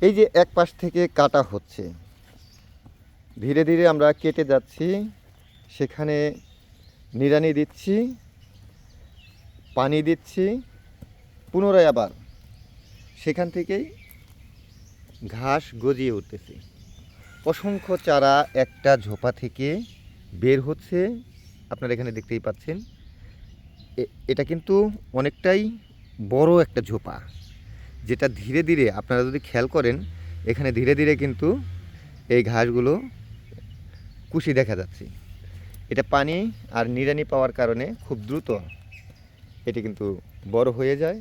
এই যে এক পাশ থেকে কাটা হচ্ছে, ধীরে ধীরে আমরা কেটে যাচ্ছি, সেখানে নিড়ানি দিচ্ছি, পানি দিচ্ছি, পুনরায় আবার সেখান থেকেই ঘাস গজিয়ে উঠতেছে। অসংখ্য চারা একটা ঝোপা থেকে বের হচ্ছে, আপনারা এখানে দেখতেই পাচ্ছেন। এটা কিন্তু অনেকটাই বড় একটা ঝোপা। যেটা ধীরে ধীরে আপনারা যদি খেয়াল করেন, এখানে ধীরে ধীরে কিন্তু এই ঘাসগুলো কুশি দেখা যাচ্ছে। এটা পানি আর নিড়ানি পাওয়ার কারণে খুব দ্রুত এটি কিন্তু বড় হয়ে যায়।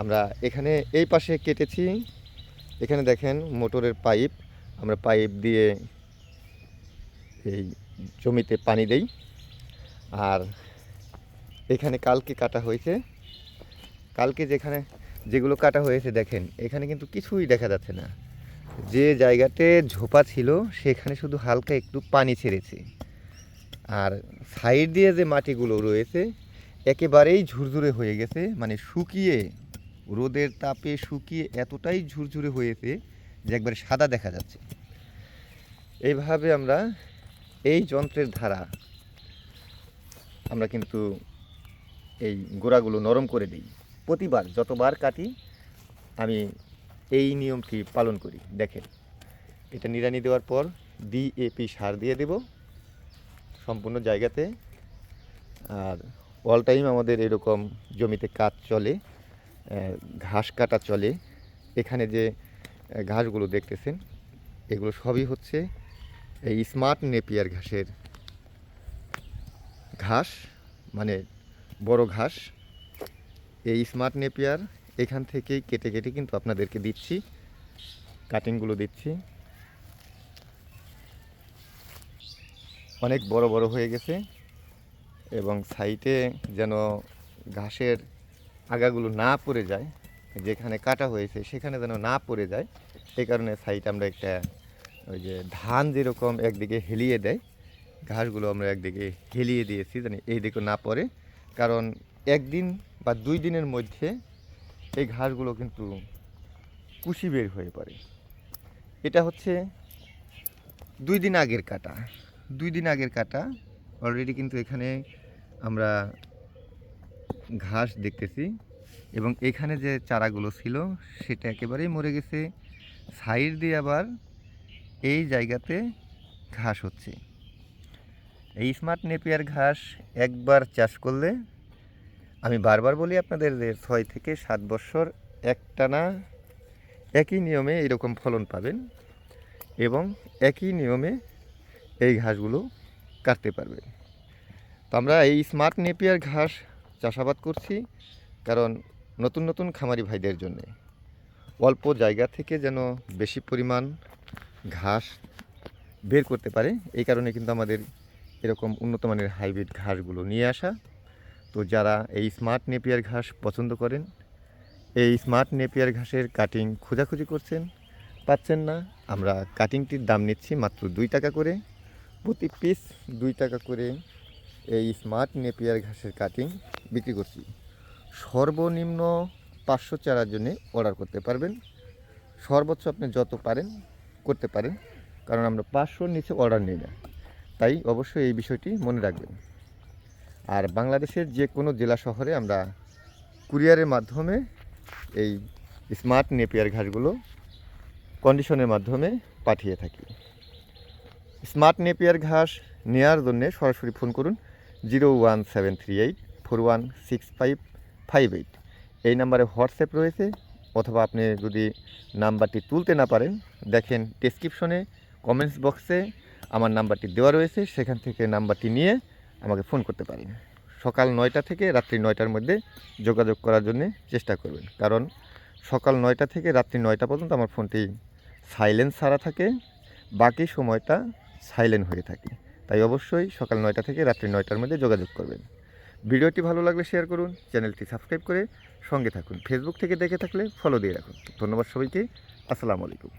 আমরা এখানে এই পাশে কেটেছি। এখানে দেখেন মোটরের পাইপ। আমরা পাইপ দিয়ে এই জমিতে পানি দেই। আর এখানে কালকে কাটা হয়েছে। কালকে যেখানে যেগুলো কাটা হয়েছে, দেখেন, এখানে কিন্তু কিছুই দেখা যাচ্ছে না। যে জায়গাতে ঝোপা ছিল, সেখানে শুধু হালকা একটু পানি ছেড়েছে। আর সাইড দিয়ে যে মাটিগুলো রয়েছে, একেবারেই ঝুরঝুরে হয়ে গেছে। মানে শুকিয়ে, রোদের তাপে শুকিয়ে এতটাই ঝুরঝুরে হয়েছে যে একবারে সাদা দেখা যাচ্ছে। এইভাবে আমরা এই যন্ত্রের ধারা আমরা কিন্তু এই গোড়াগুলো নরম করে দিই। প্রতিবার, যতবার কাটি, আমি এই নিয়মটি পালন করি। দেখেন, এটা নিড়ানি দেওয়ার পর ডিএপি সার দিয়ে দেব সম্পূর্ণ জায়গাতে। আর অল টাইম আমাদের এরকম জমিতে কাজ চলে ঘাস কাটা চলে। এখানে যে ঘাসগুলো দেখতেছেন, এগুলো সবই হচ্ছে এই স্মার্ট নেপিয়ার ঘাসের ঘাস মানে বড় ঘাস। এই স্মার্ট নেপিয়ার এখান থেকেই কেটে কেটে কিন্তু আপনাদেরকে দিচ্ছি। কাটিংগুলো দিচ্ছি। অনেক বড় বড় হয়ে গেছে এবং সাইটে যেন ঘাসের আগাগুলো না পড়ে যায়, যেখানে কাটা হয়েছে সেখানে যেন না পড়ে যায়, এই কারণে সাইট আমরা একটা ওই যে ধান যেরকম একদিকে হেলিয়ে দেয়, ঘাসগুলো আমরা একদিকে হেলিয়ে দিয়েছি যেন এই দিকে না পড়ে। কারণ একদিন বা দুই দিনের মধ্যে এই ঘাসগুলো কিন্তু কুশি বের হয়ে পড়ে। এটা হচ্ছে দুই দিন আগের কাটা। দুই দিন আগের কাটা অলরেডি কিন্তু এখানে আমরা ঘাস দেখতেছি এবং এখানে যে চারাগুলো ছিল, সেটা একেবারেই মরে গেছে। সাইড দিয়ে আবার এই জায়গাতে ঘাস হচ্ছে। এই স্মার্ট নেপিয়ার ঘাস একবার চাষ করলে আমি বারবার বলি আপনাদের যে ছয় থেকে সাত বছর একটানা একই নিয়মে এরকম ফলন পাবেন এবং একই নিয়মে এই ঘাসগুলো কাটতে পারবেন। তো আমরা এই স্মার্ট নেপিয়ার ঘাস চাষাবাদ করছি কারণ নতুন নতুন খামারি ভাইদের জন্যে। অল্প জায়গা থেকে যেন বেশি পরিমাণ ঘাস বের করতে পারে, এই কারণে কিন্তু আমাদের এরকম উন্নত মানের হাইব্রিড ঘাসগুলো নিয়ে আসা তো যারা এই স্মার্ট নেপিয়ার ঘাস পছন্দ করেন, এই স্মার্ট নেপিয়ার ঘাসের কাটিং খোঁজাখুঁজি করছেন, পাচ্ছেন না। আমরা কাটিংটির দাম নিচ্ছি মাত্র দুই টাকা করে। প্রতি পিস দুই টাকা করে এই স্মার্ট নেপিয়ার ঘাসের কাটিং বিক্রি করছি। সর্বনিম্ন পাঁচশো চারার জন্য অর্ডার করতে পারবেন। সর্বোচ্চ আপনি যত পারেন করতে পারেন, কারণ আমরা পাঁচশোর নিচে অর্ডার নিই না। তাই অবশ্যই এই বিষয়টি মনে রাখবেন। আর বাংলাদেশের যে কোনো জেলা শহরে আমরা কুরিয়ারের মাধ্যমে এই স্মার্ট নেপিয়ার ঘাসগুলো কন্ডিশনের মাধ্যমে পাঠিয়ে থাকি। স্মার্ট নেপিয়ার ঘাস নেওয়ার জন্যে সরাসরি ফোন করুন zero one seven three eight four one six five five eight. এই নাম্বারে হোয়াটসঅ্যাপ রয়েছে অথবা আপনি যদি নাম্বারটি তুলতে না পারেন, দেখেন ডেসক্রিপশনে কমেন্টস বক্সে আমার নাম্বারটি দেওয়া রয়েছে, সেখান থেকে নাম্বারটি নিয়ে আমাকে ফোন করতে পারেন। সকাল নয়টা থেকে রাত্রি নয়টার মধ্যে যোগাযোগ করার জন্য চেষ্টা করবেন। কারণ সকাল নয়টা থেকে রাত্রি নয়টা পর্যন্ত আমার ফোনটি সাইলেন্স ছাড়া থাকে, বাকি সময়টা সাইলেন্ট হয়ে থাকে। তাই অবশ্যই সকাল নয়টা থেকে রাত্রি নয়টার মধ্যে যোগাযোগ করবেন। ভিডিওটি ভালো লাগলে শেয়ার করুন, চ্যানেলটি সাবস্ক্রাইব করে সঙ্গে থাকুন। ফেসবুক থেকে দেখে থাকলে ফলো দিয়ে রাখুন। ধন্যবাদ সবাইকে। আসসালামু আলাইকুম।